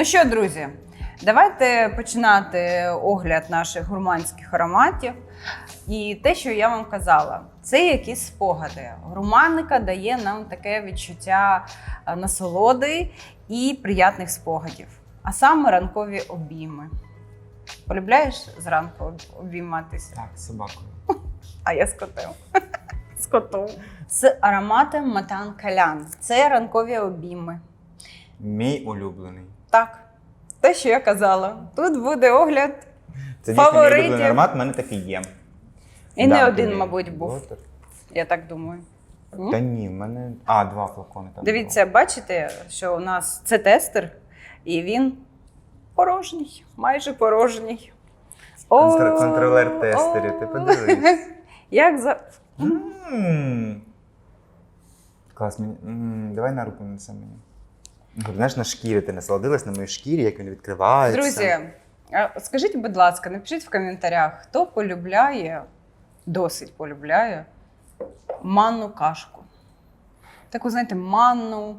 Ну що, друзі, давайте починати огляд наших гурманських ароматів. І те, що я вам казала, це якісь спогади. Гурманика дає нам таке відчуття е, насолоди і приятних спогадів. А саме ранкові обійми. Полюбляєш зранку об- обійматися? Так, з собакою. А я з котом. З котом. З ароматом Матан Калян. Це ранкові обійми. Мій улюблений. Так, те, що я казала. Тут буде огляд. Це дійсно мій Фаворитів. аромат, в мене такий є. І не один, тобі. мабуть, був. От. Я так думаю. Ні? Та ні, в мене. А, два флакони там. Дивіться, бачите, що у нас це тестер, і він порожній, майже порожній. О, Контр- контролер тестерів, ти о. подивись. Як за. М. Клас, мені. м, Давай на руку несе мені. Знаєш, на шкірі ти насолодилась на моїй шкірі, як він відкривається. Друзі, скажіть, будь ласка, напишіть в коментарях, хто полюбляє, досить полюбляє манну кашку. Таку, знаєте, манну,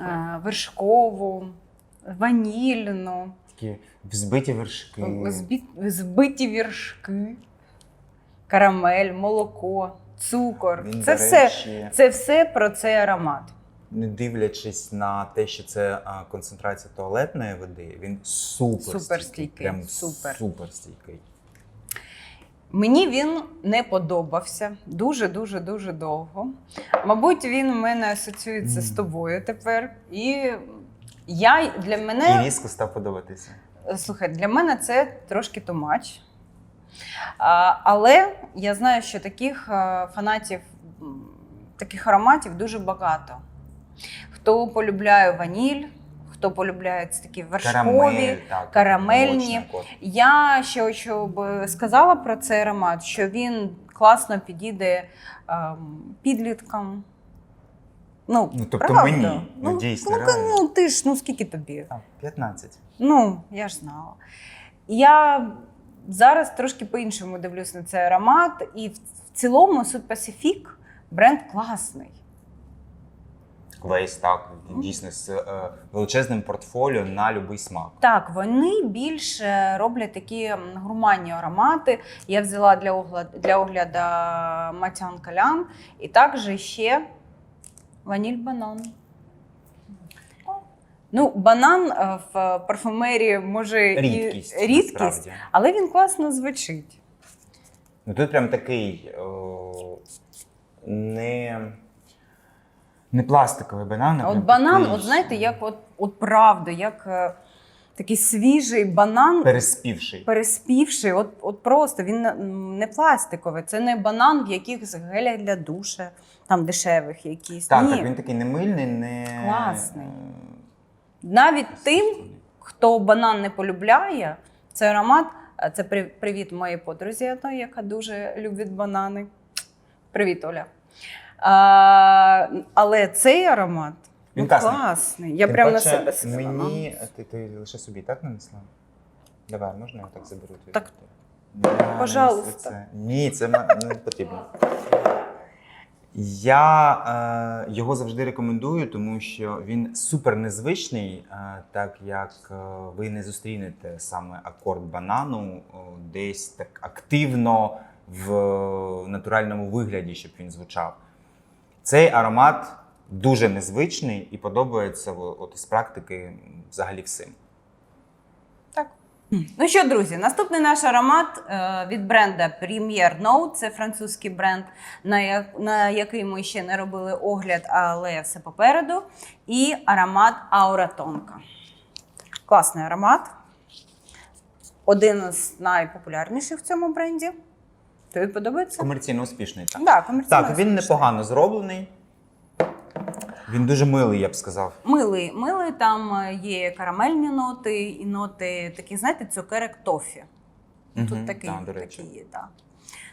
е, вершкову, ванільну, Такі взбиті вершки. збі- збиті віршки, карамель, молоко, цукор. Він, це, все, це все про цей аромат. Не дивлячись на те, що це концентрація туалетної води, він супер Суперстійкий, Прям супер. супер стійкий. Мені він не подобався дуже дуже довго. Мабуть, він у мене асоціюється з тобою тепер. І я для І різко став подобатися. слухай, для мене це трошки тумач. Але я знаю, що таких фанатів, таких ароматів дуже багато. Хто полюбляє ваніль, хто полюбляє ці такі вершкові. так, карамельні. молочний. Я ще що б сказала про цей аромат, що він класно підійде ем, підліткам. Ну, Ну, тобто правда. мені. Ну, дійсно, Ну, реально. ну, ти ж, ну скільки тобі? Так, 15. Ну, я ж знала. Я зараз трошки по-іншому дивлюсь на цей аромат, і в, в цілому Суд Pacific бренд класний. Лейс, так, дійсно з е, величезним портфоліо на будь-який смак. Так, вони більше роблять такі гурманні аромати. Я взяла для огляду, для огляду Матян Калян і також ще ваніль банан. Ну, банан е, в парфумерії може Рідкість. і рідкість, насправді. але він класно звучить. Ну тут прям такий о, не, не пластиковий банан. а от банан, такий от знаєте, як от, от правда, як е, такий свіжий банан. переспівший. переспівши, от, от просто він м, не пластиковий. Це не банан в якихось гелях для душа, там дешевих якісь. Так, Ні. так, він такий не мильний, не Класний. е, Навіть тим, хто банан не полюбляє, цей аромат. а Це при- привіт моїй подрузі, одної, яка дуже любить банани. Привіт, Оля. А, але цей аромат Він ну, класний. класний. Я Тим прямо на паче, себе сказала. Мені ти, ти лише собі так нанесла? Давай, можна я так заберу? твій Так, пожалуйста. це- Ні, це ма- не потрібно. Я е, його завжди рекомендую, тому що він супер незвичний, е, так як е, ви не зустрінете саме акорд банану о, десь так активно в натуральному вигляді, щоб він звучав. Цей аромат дуже незвичний і подобається от із практики взагалі всім. Так. Ну що, друзі, наступний наш аромат е, від бренда Premier Note. Це французький бренд, на, який ми ще не робили огляд, але все попереду. І аромат Aura Tonka. Класний аромат. Один з найпопулярніших в цьому бренді. Тобі подобається? Комерційно успішний. Так, Да, комерційно так він успішний. непогано зроблений. Він дуже милий, я б сказав. Милий, милий, там е, є карамельні ноти і ноти, такі, знаєте, цукерок тофі. Тут Мгм, такий, так, до речі. такий є, так.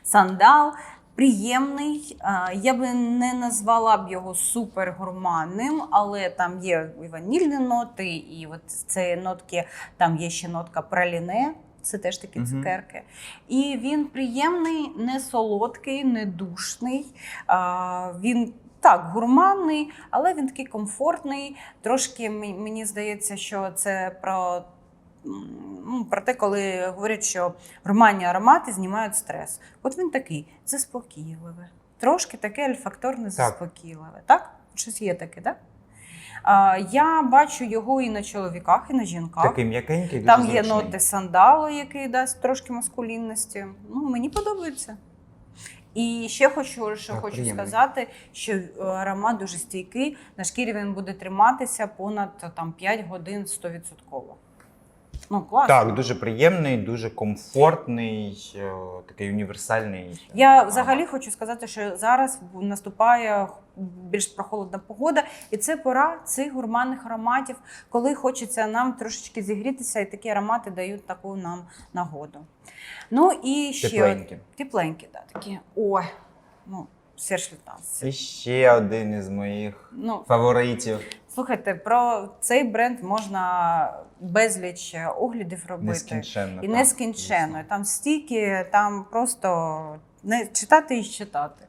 Сандал приємний. А, Я би не назвала б його супер гурманним, але там є і ванільні ноти, і от це нотки, там є ще нотка праліне. Це теж такі цукерки. І він приємний, не солодкий, не душний. А, Він так, гурманний, але він такий комфортний. Трошки мені здається, що це про, ну, про те, коли говорять, що гурманні аромати знімають стрес. От він такий заспокійливий. Трошки таке альфакторне заспокійливе. Так? Щось є таке, так? Я бачу його і на чоловіках, і на жінках. Такий м'якенький, дуже Там є зручний. ноти сандалу, який дасть трошки маскулінності. Ну, мені подобається. І ще хочу, що Так, хочу приємний. сказати, що е, аромат дуже стійкий. На шкірі він буде триматися понад там, 5 годин 100%. Ну, класно. Так, дуже приємний, дуже комфортний, е, такий універсальний. Я взагалі хочу сказати, що зараз наступає більш прохолодна погода, і це пора цих гурманних ароматів, коли хочеться нам трошечки зігрітися, і такі аромати дають таку нам нагоду. Ну і ще Тепленькі. тепленькі, да, такі. Ой, ну, Серж Лютанс. І ще один із моїх Ну, фаворитів. Слухайте, про цей бренд можна безліч оглядів робити. Нескінченно. І нескінченно. Там стільки, там просто не читати і читати.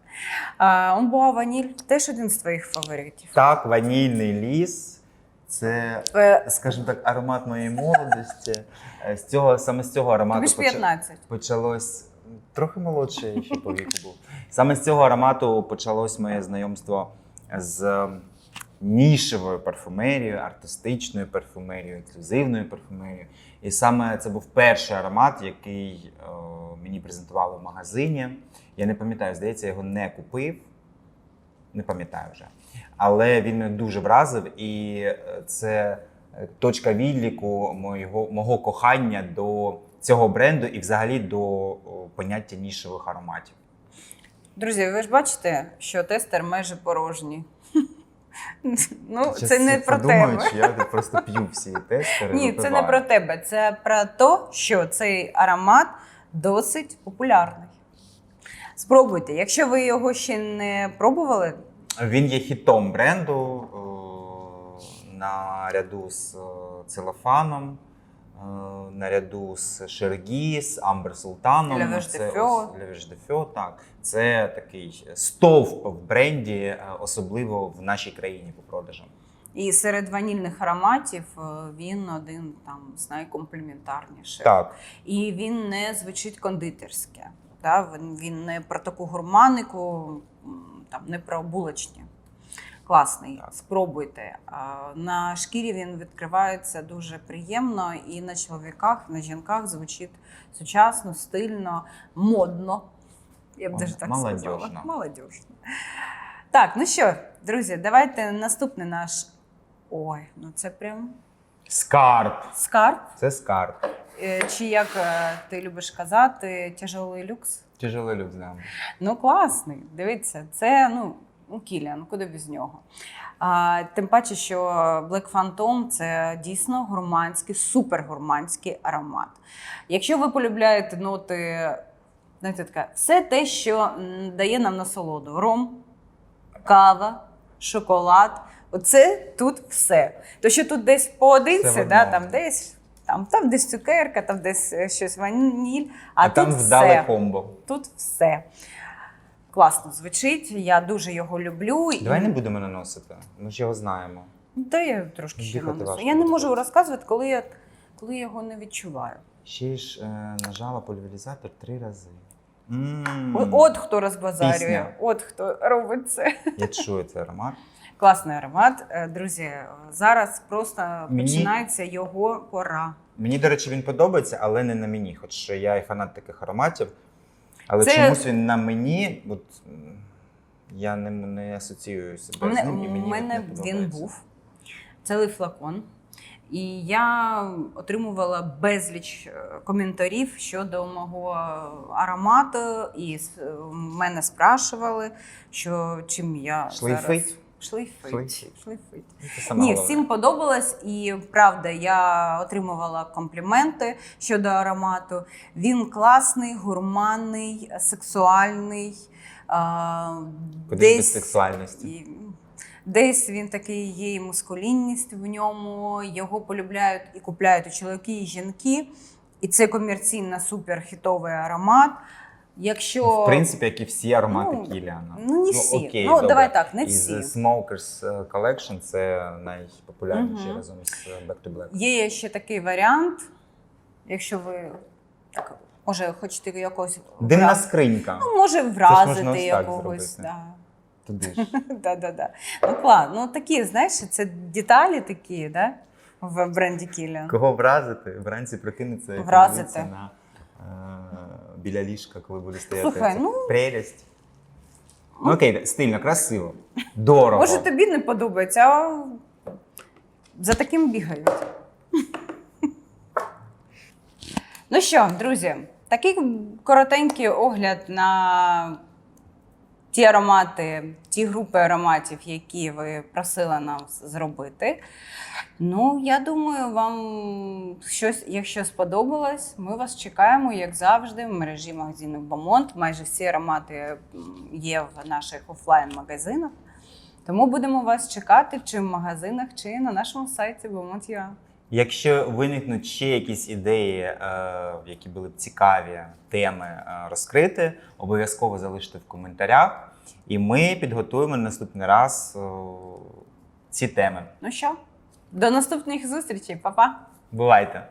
А, Онбуа Ваніль теж один з твоїх фаворитів. Так, ванільний ліс. Це, Е, скажімо так, аромат моєї молодості. Е, З цього, саме з цього аромату Тобі ж поча- 15. почалось трохи молодше ще по віку був. Саме з цього аромату почалось моє знайомство з нішевою парфумерією, артистичною парфумерією, ексклюзивною парфумерією. І саме це був перший аромат, який е, мені презентували в магазині. Я не пам'ятаю, здається, я його не купив. Не пам'ятаю вже. Але він мене дуже вразив, і е, це е, точка відліку моєго, мого кохання до цього бренду і взагалі до о, поняття нішевих ароматів. Друзі, ви ж бачите, що тестер майже порожній. Ну, Щас це не про тебе. що я просто п'ю всі тестери. Ні, це не про тебе. Це про те, що цей аромат досить популярний. Спробуйте. Якщо ви його ще не пробували, Він є хітом бренду на наряду з е, целофаном, наряду з Шергі, з Амбер Султаном. Feu, так. Це такий стовп в бренді, е, особливо в нашій країні по продажам. і серед ванільних ароматів е, він один там з найкомпліментарніших. Так. І він не звучить кондитерське. Він не про таку гурманику, там, не про булочні. Класний, Так. спробуйте. На шкірі він відкривається дуже приємно, і на чоловіках, на жінках звучить сучасно, стильно, модно. Я б даже так сказала. Молодіжно. Так, ну що, друзі, давайте наступний наш. Ой, ну це прям Скарб. скарб. Це скарб. Е, Чи як е, ти любиш казати, тяжелий люкс? Тяжелий люкс, да. Ну, класний. Дивіться, це ну, ну Кіліан, куди без нього. А, тим паче, що Black Phantom це дійсно гурманський, супергурманський аромат. Якщо ви полюбляєте ноти, знаєте, таке, все те, що дає нам насолоду: ром, кава, шоколад. Оце тут все. То, що тут десь поодинці, да, там десь. Там, там десь цукерка, там десь е, щось ваніль, а, А, тут там все вдале комбо. тут все. Класно звучить, я дуже його люблю. і- Давай не будемо наносити. Ми ж його знаємо. Та я трошки ще Дихати важко Я не можу розказувати, коли я, коли я його не відчуваю. Ще ж е, нажала пульверізатор три рази. М. О- От хто розбазарює, Пісня. от хто робить це. Я чую цей аромат. Класний аромат. Е, Друзі, зараз просто Мені- починається його пора. Мені, до речі, він подобається, але не на мені. Хоч я і фанат таких ароматів. Але Це- чомусь він на мені, от я не, не асоціюю себе мене, з ним, і у мені мене не він був цілий флакон. І я отримувала безліч е, коментарів щодо мого аромату, і е, мене спрашували, що чим я Шлейфить? зараз шлейфить. Шлейфить. шлейфить. Ні, всім подобалось, і правда, я отримувала компліменти щодо аромату. Він класний, гурманний, сексуальний. а, Куди ж без сексуальності. Десь він такий є і мускулінність в ньому, його полюбляють і купляють і чоловіки, і жінки. І це комерційно суперхітовий аромат. Якщо В принципі, як і всі аромати Ну, Кіліана. ну не всі. окей, ну добре. давай так, не Із всі. Smokers е, Collection це найпопулярніший Мгм. разом з Back to Black. Є ще такий варіант, якщо ви так, може хочете якогось Димна вра- скринька. ну, може вразити ось так якогось. Да. Туди ж. Да, да, да. Ну клас, ну такі, знаєш, це деталі такі, да? В бренді Кіліан. Кого вразити? Вранці прокинеться Вразити. на е, біля ліжка, коли буде стояти. Слухай, ця ну- прелість. Ну окей, стильно, красиво, дорого. Може, тобі не подобається, а за таким бігають. ну що, друзі, такий коротенький огляд на ті аромати, ті групи ароматів, які ви просили нас зробити. Ну, я думаю, вам щось, якщо сподобалось, ми вас чекаємо, як завжди, в мережі магазинів Бамонт. Майже всі аромати є в наших офлайн-магазинах. Тому будемо вас чекати чи в магазинах, чи на нашому сайті Bamont.ua. Якщо виникнуть ще якісь ідеї, е, які були б цікаві теми е, розкрити, обов'язково залиште в коментарях, і ми підготуємо на наступний раз е, ці теми. Ну що, до наступних зустрічей, Па-па! Бувайте!